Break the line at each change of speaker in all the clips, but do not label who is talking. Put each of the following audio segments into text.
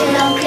you. know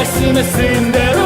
başım esinde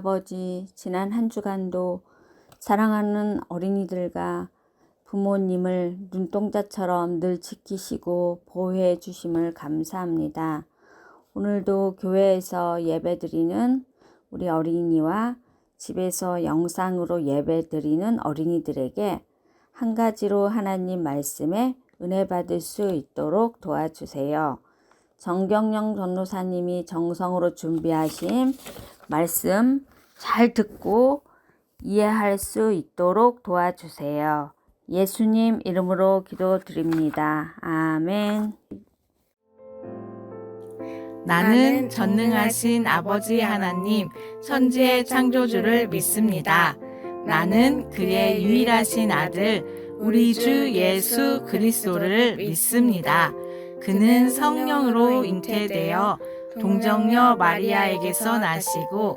아버지, 지난 한 주간도 사랑하는 어린이들과 부모님을 눈동자처럼 늘 지키시고 보호해 주심을 감사합니다. 오늘도 교회에서 예배드리는 우리 어린이와 집에서 영상으로 예배드리는 어린이들에게 한 가지로 하나님 말씀에 은혜 받을 수 있도록 도와주세요. 정경영 전도사님이 정성으로 준비하신 말씀 잘 듣고 이해할 수 있도록 도와주세요. 예수님 이름으로 기도드립니다. 아멘.
나는 전능하신 아버지 하나님, 천지의 창조주를 믿습니다. 나는 그의 유일하신 아들, 우리 주 예수 그리스도를 믿습니다. 그는 성령으로 잉태되어 동정녀 마리아에게서 나시고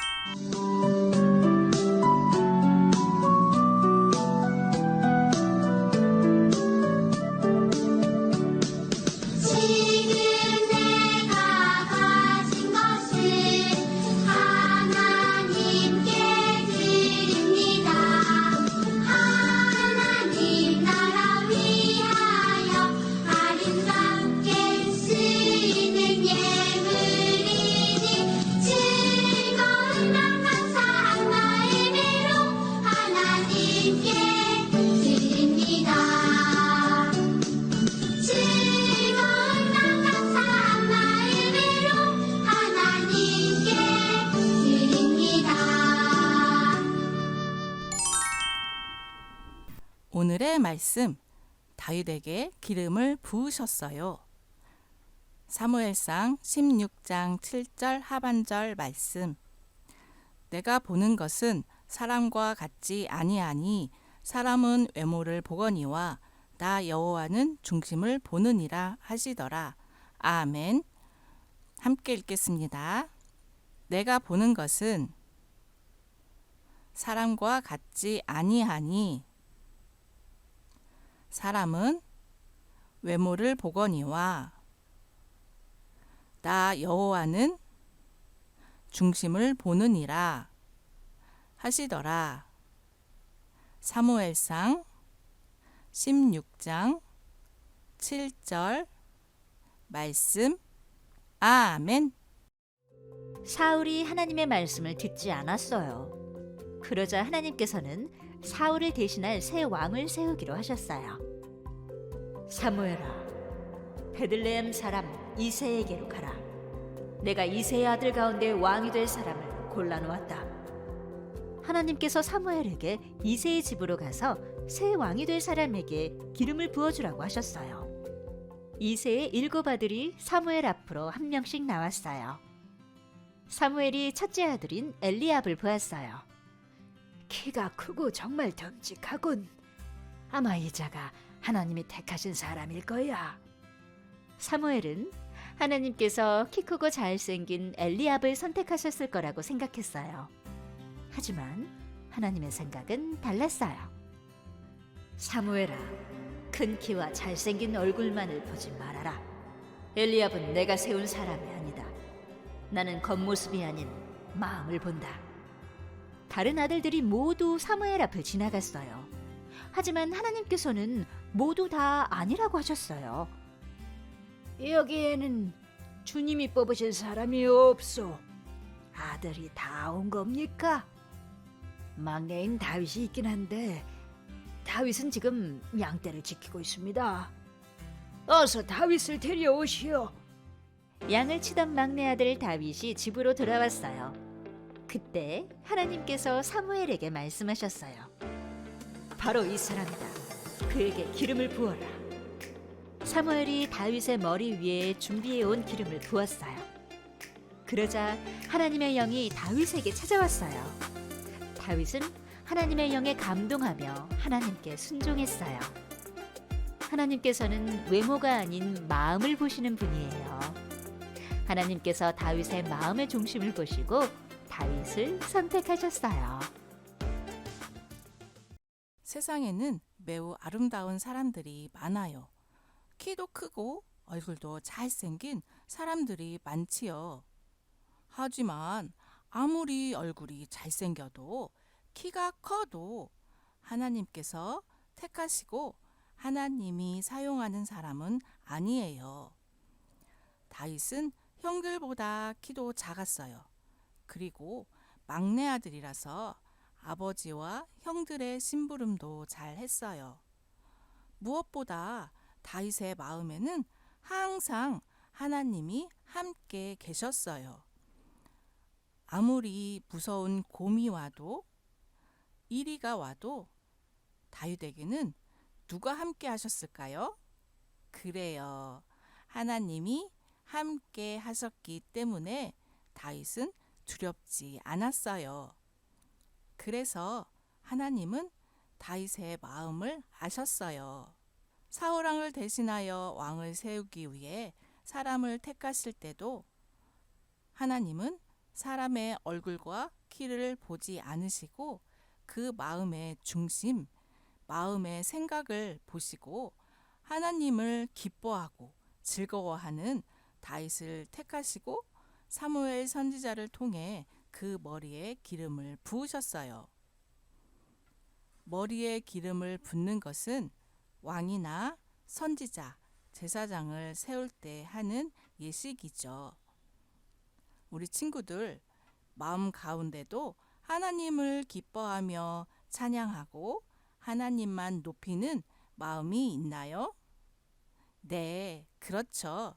오늘의 말씀 다윗에게 기름을 부으셨어요. 사무엘상 16장 7절 하반절 말씀. 내가 보는 것은 사람과 같지 아니하니 사람은 외모를 보거니와 나 여호와는 중심을 보느니라 하시더라. 아멘. 함께 읽겠습니다. 내가 보는 것은 사람과 같지 아니하니 사람은 외모를 보거니와 나 여호와는 중심을 보느니라 하시더라. 사무엘상 16장 7절 말씀 아멘.
사울이 하나님의 말씀을 듣지 않았어요. 그러자 하나님께서는 사울을 대신할 새 왕을 세우기로 하셨어요. 사무엘아, 베들레헴 사람 이세에게로 가라. 내가 이세의 아들 가운데 왕이 될 사람을 골라 놓았다. 하나님께서 사무엘에게 이세의 집으로 가서 새 왕이 될 사람에게 기름을 부어주라고 하셨어요. 이세의 일곱 아들이 사무엘 앞으로 한 명씩 나왔어요. 사무엘이 첫째 아들인 엘리압을 보았어요. 키가 크고 정말 듬직하군. 아마 이 자가 하나님이 택하신 사람일 거야. 사무엘은 하나님께서 키 크고 잘생긴 엘리압을 선택하셨을 거라고 생각했어요. 하지만 하나님의 생각은 달랐어요. 사무엘아, 큰 키와 잘생긴 얼굴만을 보지 말아라. 엘리압은 내가 세운 사람이 아니다. 나는 겉모습이 아닌 마음을 본다. 다른 아들들이 모두 사무엘 앞을 지나갔어요. 하지만 하나님께서는 모두 다 아니라고 하셨어요. 여기에는 주님이 뽑으신 사람이 없소. 아들이 다 온 겁니까? 막내인 다윗이 있긴 한데 다윗은 지금 양떼를 지키고 있습니다. 어서 다윗을 데려오시오. 양을 치던 막내 아들 다윗이 집으로 돌아왔어요. 그때 하나님께서 사무엘에게 말씀하셨어요. 바로 이 사람이다. 그에게 기름을 부어라. 사무엘이 다윗의 머리 위에 준비해 온 기름을 부었어요. 그러자 하나님의 영이 다윗에게 찾아왔어요. 다윗은 하나님의 영에 감동하며 하나님께 순종했어요. 하나님께서는 외모가 아닌 마음을 보시는 분이에요. 하나님께서 다윗의 마음의 중심을 보시고 다윗을 선택하셨어요.
세상에는 매우 아름다운 사람들이 많아요. 키도 크고 얼굴도 잘생긴 사람들이 많지요. 하지만 아무리 얼굴이 잘생겨도 키가 커도 하나님께서 택하시고 하나님이 사용하는 사람은 아니에요. 다윗은 형들보다 키도 작았어요. 그리고 막내 아들이라서 아버지와 형들의 심부름도 잘 했어요. 무엇보다 다윗의 마음에는 항상 하나님이 함께 계셨어요. 아무리 무서운 곰이 와도 이리가 와도 다윗에게는 누가 함께 하셨을까요? 그래요. 하나님이 함께 하셨기 때문에 다윗은 두렵지 않았어요. 그래서 하나님은 다윗의 마음을 아셨어요. 사울 왕을 대신하여 왕을 세우기 위해 사람을 택하실 때도 하나님은 사람의 얼굴과 키를 보지 않으시고 그 마음의 중심, 마음의 생각을 보시고 하나님을 기뻐하고 즐거워하는 다윗을 택하시고 사무엘 선지자를 통해 그 머리에 기름을 부으셨어요. 머리에 기름을 붓는 것은 왕이나 선지자, 제사장을 세울 때 하는 예식이죠. 우리 친구들 마음 가운데도 하나님을 기뻐하며 찬양하고 하나님만 높이는 마음이 있나요? 네, 그렇죠.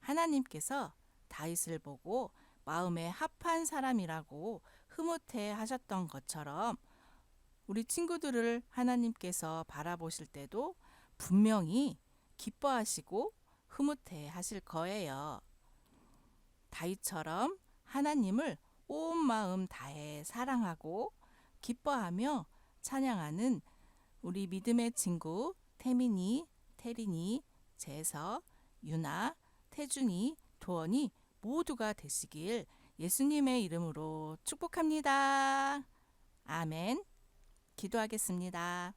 하나님께서 다윗을 보고 마음에 합한 사람이라고 흐뭇해 하셨던 것처럼 우리 친구들을 하나님께서 바라보실 때도 분명히 기뻐하시고 흐뭇해 하실 거예요. 다윗처럼 하나님을 온 마음 다해 사랑하고 기뻐하며 찬양하는 우리 믿음의 친구 태민이, 태린이, 재서, 유나, 태준이, 도원이 모두가 되시길 예수님의 이름으로 축복합니다. 아멘. 기도하겠습니다.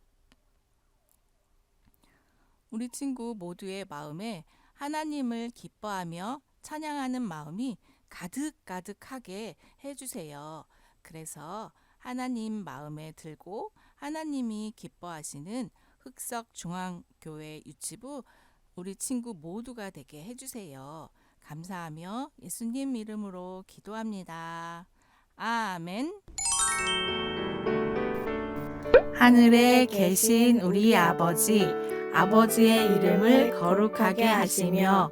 우리 친구 모두의 마음에 하나님을 기뻐하며 찬양하는 마음이 가득가득하게 해주세요. 그래서 하나님 마음에 들고 하나님이 기뻐하시는 흑석 중앙교회 유치부 우리 친구 모두가 되게 해주세요. 감사하며 예수님 이름으로 기도합니다. 아멘.
하늘에 계신 우리 아버지, 아버지의 이름을 거룩하게 하시며,